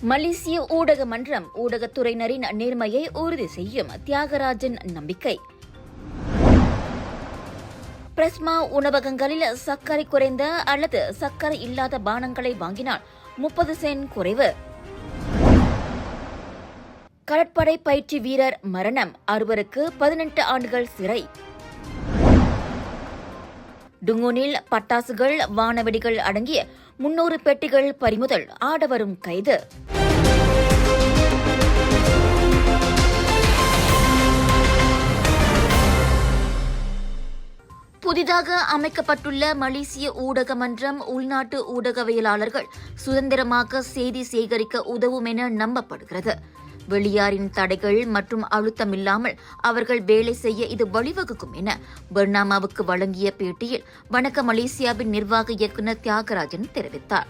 மலேசிய ஊடக மன்றம் ஊடகத்துறையினரின் நேர்மையை உறுதி செய்யும் தியாகராஜன் நம்பிக்கை. பிரஸ்மா உணவகங்களில் சர்க்கரை குறைந்த அல்லது சர்க்கரை இல்லாத பானங்களை வாங்கினால் முப்பது சென்ட் குறைவு. கடற்படை பயிற்சி வீரர் மரணம் அறுவருக்கு பதினெட்டு ஆண்டுகள் சிறை. டுங்குனில் பட்டாசுகள் வானவெடிகள் அடங்கிய முன்னூறு பெட்டிகள் பறிமுதல் ஆடவரும் கைது. புதிதாக அமைக்கப்பட்டுள்ள மலேசிய ஊடக மன்றம் உள்நாட்டு ஊடகவியலாளர்கள் சுதந்திரமாக செய்தி சேகரிக்க உதவும் என நம்பப்படுகிறது. வெளியாரின் தடைகள் மற்றும் அழுத்தமில்லாமல் அவர்கள் வேலை செய்ய இது வழிவகுக்கும் என பர்னாமாவுக்கு வழங்கிய பேட்டியில் வணக்க மலேசியாவின் நிர்வாக இயக்குநர் தியாகராஜன் தெரிவித்தார்.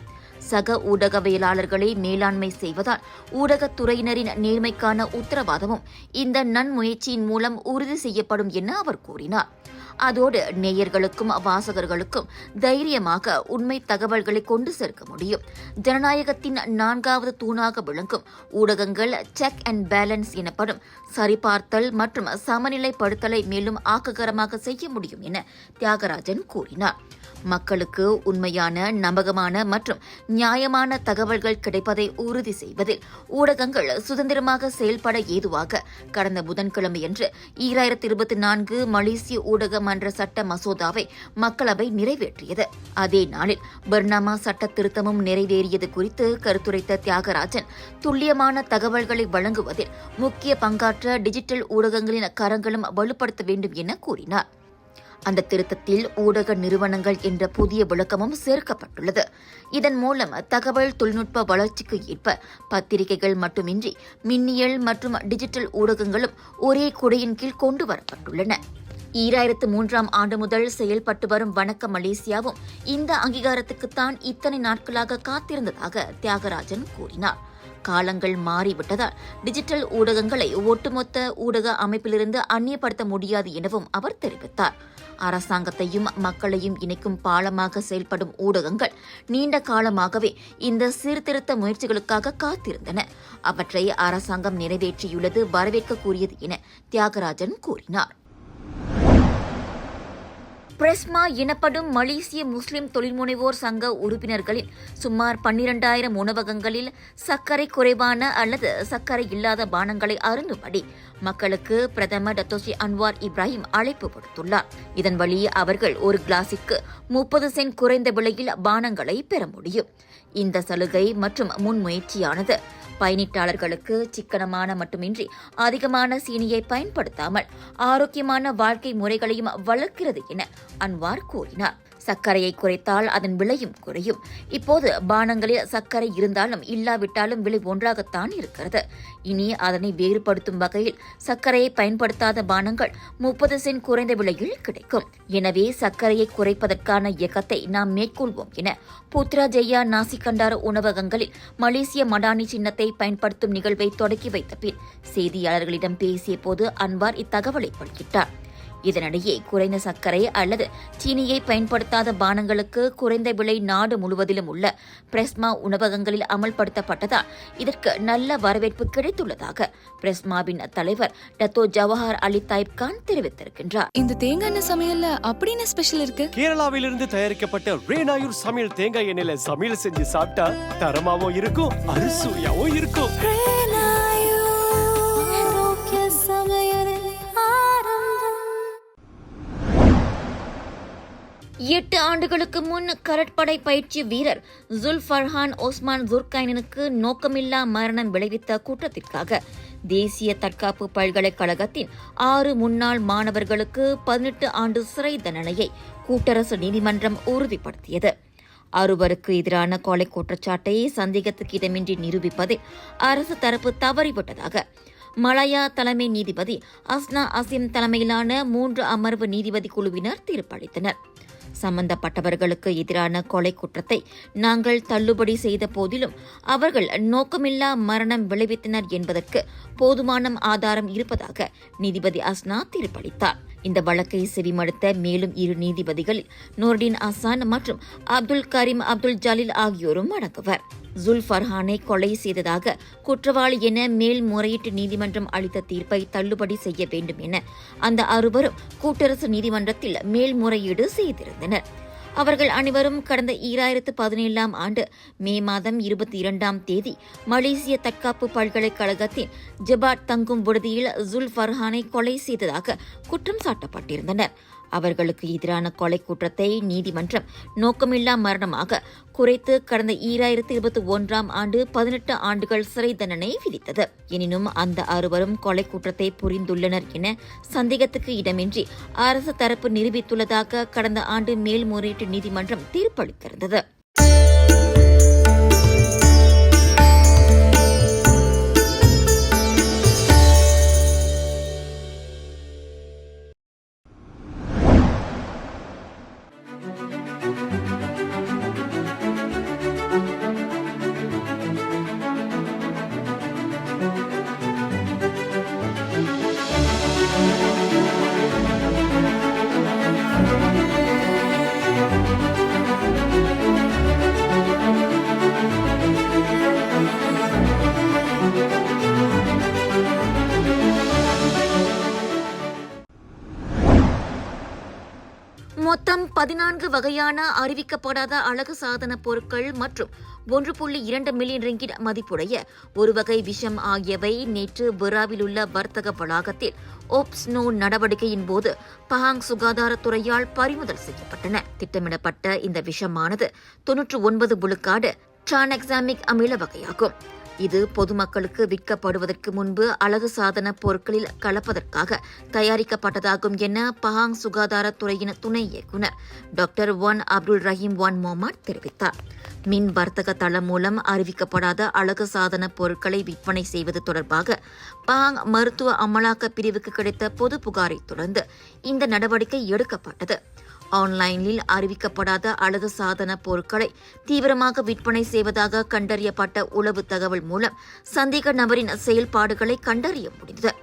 சக ஊடகவியலாளர்களை மேலாண்மை செய்வதால் ஊடகத்துறையினரின் நேர்மைக்கான உத்தரவாதமும் இந்த நன்முயற்சியின் மூலம் உறுதி செய்யப்படும் என அவர் கூறினார். அதோடு நேயர்களுக்கும் வாசகர்களுக்கும் தைரியமாக உண்மை தகவல்களை கொண்டு சேர்க்க முடியும். ஜனநாயகத்தின் நான்காவது தூணாக விளங்கும் ஊடகங்கள் செக் அண்ட் பேலன்ஸ் எனப்படும் சரிபார்த்தல் மற்றும் சமநிலைப்படுத்தலை மேலும் ஆக்ககரமாக செய்ய முடியும் என தியாகராஜன் கூறினார். மக்களுக்கு உண்மையான நம்பகமான மற்றும் நியாயமான தகவல்கள் கிடைப்பதை உறுதி செய்வதில் ஊடகங்கள் சுதந்திரமாக செயல்பட ஏதுவாக கடந்த புதன்கிழமையன்று ஈராயிரத்தி இருபத்தி நான்கு மலேசிய ஊடக மன்ற சட்ட மசோதாவை மக்களவை நிறைவேற்றியது. அதே நாளில் பர்னாமா சட்ட திருத்தமும் நிறைவேறியது குறித்து கருத்துரைத்த தியாகராஜன் துல்லியமான தகவல்களை வழங்குவதில் முக்கிய பங்காற்ற டிஜிட்டல் ஊடகங்களின் கரங்களும் வலுப்படுத்த வேண்டும் என கூறினார். அந்த திருத்தத்தில் ஊடக நிறுவனங்கள் என்ற புதிய விளக்கமும் சேர்க்கப்பட்டுள்ளது. இதன் மூலம் தகவல் தொழில்நுட்ப வளர்ச்சிக்கு ஏற்ப பத்திரிகைகள் மட்டுமின்றி மின்னியல் மற்றும் டிஜிட்டல் ஊடகங்களும் ஒரே குடையின் கீழ் கொண்டு வரப்பட்டுள்ளன. ஈராயிரத்து மூன்றாம் ஆண்டு முதல் செயல்பட்டு வரும் வணக்க மலேசியாவும் இந்த அங்கீகாரத்துக்குத்தான் இத்தனை நாட்களாக காத்திருந்ததாக தியாகராஜன் கூறினார். காலங்கள் மாறிவிட்டதால் டிஜிட்டல் ஊடகங்களை ஒட்டுமொத்த ஊடக அமைப்பிலிருந்து அந்நியப்படுத்த முடியாது எனவும் அவர் தெரிவித்தார். அரசாங்கத்தையும் மக்களையும் இணைக்கும் பாலமாக செயல்படும் ஊடகங்கள் நீண்ட காலமாகவே இந்த சீர்திருத்த முயற்சிகளுக்காக காத்திருந்தன. அவற்றை அரசாங்கம் நிறைவேற்றியுள்ளது வரவேற்கக்கூடியது என தியாகராஜன் கூறினார். பிரெஸ்மா எனப்படும் மலேசிய முஸ்லிம் தொழில்முனைவோர் சங்க உறுப்பினர்களின் சுமார் பன்னிரண்டாயிரம் உணவகங்களில் சர்க்கரை குறைவான அல்லது சர்க்கரை இல்லாத பானங்களை அருந்தும்படி மக்களுக்கு பிரதமர் டத்தோசி அன்வார் இப்ராஹிம் அழைப்பு விடுத்துள்ளார். இதன் வழி அவர்கள் ஒரு கிளாஸுக்கு முப்பது சென்ட் குறைந்த விலையில் பானங்களை பெற முடியும். இந்த சலுகை மற்றும் முன்முயற்சியானது பயணிட்டாளர்களுக்கு சிக்கனமான மட்டுமின்றி அதிகமான சீனியை பயன்படுத்தாமல் ஆரோக்கியமான வாழ்க்கை முறைகளையும் வளர்க்கிறது என அன்வார் கூறினார். சர்க்கரையை குறைத்தால் அதன் விலையும் குறையும். இப்போது பானங்களில் சர்க்கரை இருந்தாலும் இல்லாவிட்டாலும் விலை ஒன்றாகத்தான் இருக்கிறது. இனி அதனை வேறுபடுத்தும் வகையில் சர்க்கரையை பயன்படுத்தாத பானங்கள் முப்பது சென்ட் குறைந்த விலையில் கிடைக்கும். எனவே சர்க்கரையை குறைப்பதற்கான இயக்கத்தை நாம் மேற்கொள்வோம் என புத்ரா ஜெயா நாசிகண்டார உணவகங்களில் மலேசிய மடானி சின்னத்தை பயன்படுத்தும் நிகழ்வை தொடக்கி வைத்த பின் செய்தியாளர்களிடம் பேசிய போது அன்வார் இத்தகவலை வெளியிட்டார் இதனிடையே குறைந்த சர்க்கரை அல்லது சீனியை பயன்படுத்தாத பானங்களுக்கு குறைந்த விலை நாடு முழுவதிலும் உள்ள பிரஸ்மா உணவகங்களில் அமல்படுத்தப்பட்டதால் இதற்கு நல்ல வரவேற்பு கிடைத்துள்ளதாக பிரஸ்மாவின் தலைவர் டத்தோ ஜவஹர் அலி தாயிப் கான் தெரிவித்திருக்கின்றார். இந்த தேங்காய் எண்ணெய் சமையல்ல அப்படின்னு ஸ்பெஷல் இருக்கு? கேரளாவிலிருந்து தயாரிக்கப்பட்ட ரேனாயூர் சமையல் தேங்காய் எண்ணெயில சமையல் செஞ்சு சாப்பிட்டா தரமாவும் இருக்கும் அறுசுவையாவும் இருக்கும். எட்டு ஆண்டுகளுக்கு முன் கடற்படை பயிற்சி வீரர் ஜுல் ஃபர்ஹான் ஓஸ்மான் ஜுர்கைனனுக்கு நோக்கமில்லா மரணம் விளைவித்த குற்றத்திற்காக தேசிய தற்காப்பு பல்கலைக்கழகத்தின் ஆறு முன்னாள் மாணவர்களுக்கு பதினெட்டு ஆண்டு சிறை தண்டனையை கூட்டரசு நீதிமன்றம் உறுதிப்படுத்தியது. அறுவருக்கு எதிரான கொலை குற்றச்சாட்டை சந்தேகத்துக்கு இடமின்றி நிரூபிப்பதில் அரசு தரப்பு தவறிவிட்டதாக மலாயா தலைமை நீதிபதி அஸ்னா அசிம் தலைமையிலான மூன்று அமர்வு நீதிபதி குழுவினர் தீர்ப்பளித்தனர். சம்பந்தப்பட்டவர்களுக்கு எதிரான கொலை குற்றத்தை நாங்கள் தள்ளுபடி செய்த போதிலும் அவர்கள் நோக்கமில்லா மரணம் விளைவித்தனர் என்பதற்கு போதுமான ஆதாரம் இருப்பதாக நீதிபதி அஸ்னா தீர்ப்பளித்தார். இந்த வழக்கை செவிமடுத்த மேலும் இரு நீதிபதிகளில் நோர்டின் அசான் மற்றும் அப்துல் கரீம் அப்துல் ஜலீல் ஆகியோரும் அடங்குவர். ஜுல் ஃபர்ஹானை கொலை செய்ததாக குற்றவாளி என மேல்முறையீட்டு நீதிமன்றம் அளித்த தீர்ப்பை தள்ளுபடி செய்ய வேண்டும் என அந்த அறுவரும் கூட்டரசு நீதிமன்றத்தில் மேல்முறையீடு செய்திருந்தனர். அவர்கள் அனைவரும் கடந்த ஈராயிரத்து பதினேழாம் ஆண்டு மே மாதம் இருபத்தி இரண்டாம் தேதி மலேசிய தற்காப்பு பல்கலைக்கழகத்தின் ஜபாட் தங்கும் விடுதியில் ஜுல் ஃபர்ஹானை கொலை செய்ததாக குற்றம் சாட்டப்பட்டிருந்தனர். அவர்களுக்கு எதிரான கொலை குற்றத்தை நீதிமன்றம் நோக்கமில்லா மரணமாக குறைத்து கடந்த ஈராயிரத்து இருபத்தி ஒன்றாம் ஆண்டு பதினெட்டு ஆண்டுகள் சிறை தண்டனை விதித்தது. எனினும் அந்த அறுவரும் கொலை குற்றத்தை புரிந்துள்ளனர் என சந்தேகத்துக்கு இடமின்றி அரசு தரப்பு நிரூபித்துள்ளதாக கடந்த ஆண்டு மேல்முறையீட்டு நீதிமன்றம் தீர்ப்பளித்திருந்தது. பதினான்கு வகையான அறிவிக்கப்படாத அழகு சாதன பொருட்கள் மற்றும் ஒன்று புள்ளி இரண்டு மில்லியன் ரிங்கிட் மதிப்புடைய ஒரு வகை விஷம் ஆகியவை நேற்று பெராவில் உள்ள வர்த்தக வளாகத்தில் ஓப்ஸ்னோ நடவடிக்கையின் போது பஹாங் சுகாதாரத்துறையால் பறிமுதல் செய்யப்பட்டன. திட்டமிடப்பட்ட இந்த விஷமானது தொன்னூற்று ஒன்பது புழுக்காடு டிரானெக்ஸாமிக் அமில வகையாகும். இது பொதுமக்களுக்கு விற்கப்படுவதற்கு முன்பு அழகு சாதன பொருட்களில் கலப்பதற்காக தயாரிக்கப்பட்டதாகும் என பஹாங் சுகாதாரத்துறையின் துணை இயக்குநர் doctor Wan Abdul Rahim Wan Mohamad தெரிவித்தார். மின் வர்த்தக தளம் மூலம் அறிவிக்கப்படாத அழகு சாதன பொருட்களை விற்பனை செய்வது தொடர்பாக பஹாங் மருத்துவ அமலாக்க பிரிவுக்கு கிடைத்த பொது புகாரை தொடர்ந்து இந்த நடவடிக்கை எடுக்கப்பட்டது. ஆன்லைனில் அறிவிக்கப்படாத அழகு சாதன பொருட்களை தீவிரமாக விற்பனை செய்வதாக கண்டறியப்பட்ட உளவு தகவல் மூலம் சந்தேக நபரின் செயல்பாடுகளை கண்டறிய முடிந்தது.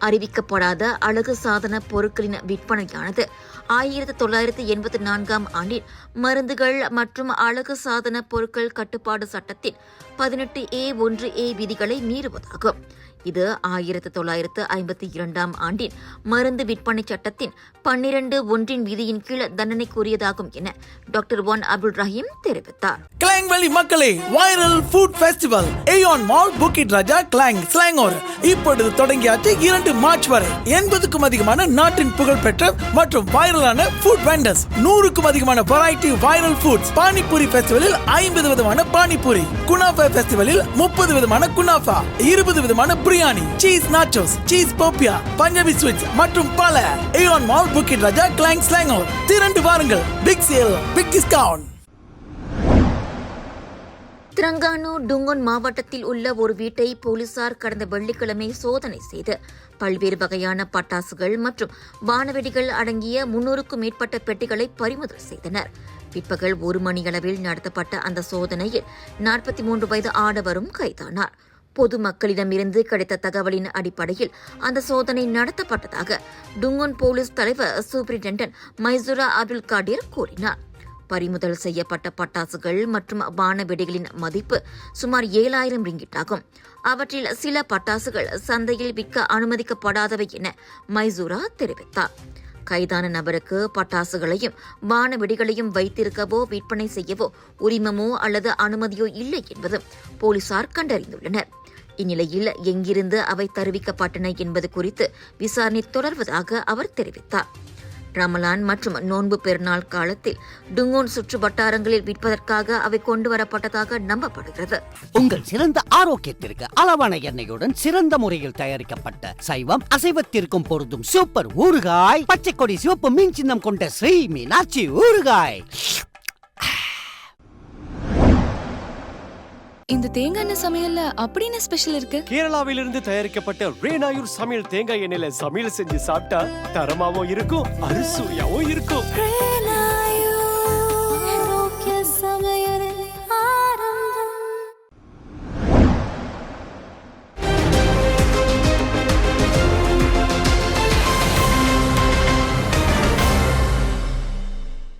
அறிவிக்கப்படாத அழகு சாதன பொருட்களின் விற்பனையானது ஆயிரத்தி தொள்ளாயிரத்தி எண்பத்தி நான்காம் ஆண்டில் மருந்துகள் மற்றும் அழகு சாதன பொருட்கள் கட்டுப்பாடு சட்டத்தின் பதினெட்டு ஏ ஒன்று ஏ விதிகளை மீறுவதாகும். இது ஆயிரத்து தொள்ளாயிரத்து ஐம்பத்தி இரண்டாம் ஆண்டின் மருந்து விற்பனை சட்டத்தின் பன்னிரண்டு ஒன்றின் விதியின் கீழ் தண்டனைக்குரியதாகும் என டாக்டர் ஒன் அப்துல் ரஹீம் தெரிவித்தார். கிளாங் வேலி மக்களே viral food festival AEON mall Bukit Raja Klang Selangor. இப்பொழுது தொடங்கியாச்சு இரண்டு மார்ச் வரை. எண்பதுக்கும் அதிகமான நாட்டின் புகழ்பெற்ற மற்றும் வைரலான ஃபுட் வெண்டர்ஸ் நூறுக்கும் அதிகமான வெரைட்டி வைரல் ஃபுட்ஸ் பானிபூரி ஃபெஸ்டிவலில் ஐம்பது விதமான பானிபூரி. குனாஃபா ஃபெஸ்டிவலில் முப்பது விதமான குனாஃபா இருபது விதமான biryani cheese nachos cheese popiah Punjabi sweets மற்றும் பல. ஏயான் mall Bukit Raja Klang Selangor திரண்டு வாருங்கள். Big sale big discount Terengganu Dungun மாவட்டத்தில் உள்ள ஒரு வீட்டை போலீசார் கடந்த வெள்ளிக்கிழமை சோதனை செய்து பல்வேறு வகையான பட்டாசுகள் மற்றும் வானவெடிகள் அடங்கிய முன்னூறுக்கும் மேற்பட்ட பெட்டிகளை பறிமுதல் செய்தனர். பிற்பகல் ஒரு மணியளவில் நடத்தப்பட்ட அந்த சோதனையில் நாற்பத்தி மூன்று வயது ஆடவரும் கைதானார். பொதுமக்களிடமிருந்து கிடைத்த தகவலின் அடிப்படையில் அந்த சோதனை நடத்தப்பட்டதாக டுங்கோன் போலீஸ் தலைவர் சூப்பரிண்டென்டன்ட் மைசூரா அப்துல் காடீர் கூறினார். பறிமுதல் செய்யப்பட்ட பட்டாசுகள் மற்றும் வானவெடிகளின் மதிப்பு சுமார் ஏழாயிரம் ரிங்கிட் ஆகும் அவற்றில் சில பட்டாசுகள் சந்தையில் விற்க அனுமதிக்கப்படாதவை என மைசூரா தெரிவித்தார். கைதான நபருக்கு பட்டாசுகளையும் வானவெடிகளையும் வைத்திருக்கவோ விற்பனை செய்யவோ உரிமமோ அல்லது அனுமதியோ இல்லை என்பதும் போலீசார் கண்டறிந்துள்ளனர். இந்நிலையில் எங்கிருந்து அவை தருவிக்கப்பட்டன என்பது குறித்து விசாரணை தொடர்வதாக அவர் தெரிவித்தார். ரமலான் மற்றும் நோன்பு பெருநாள் காலத்தில் டுங்கோன் சுற்று வட்டாரங்களில் விற்பதற்காக அவை கொண்டு வரப்பட்டதாக நம்பப்படுகிறது. உங்கள் சிறந்த ஆரோக்கியத்திற்கு அளவான எண்ணெயுடன் சிறந்த முறையில் தயாரிக்கப்பட்ட சைவம் அசைவத்திற்கும் பொருந்தும் சூப்பர் ஊறுகாய் பச்சை கொடி சிவப்பு மீன் சின்னம் கொண்ட ஸ்ரீ மீனாட்சி ஊறுகாய். இந்த தேங்காய் எண்ணெய் சமையல்ல அப்படின்னு ஸ்பெஷல் இருக்கு? கேரளாவிலிருந்து தயாரிக்கப்பட்ட ரேனாயூர் சமையல் தேங்காய் எண்ணெயில சமையல் செஞ்சு சாப்பிட்டா தரமாவும் இருக்கும் அறுசுவையாவும் இருக்கும்.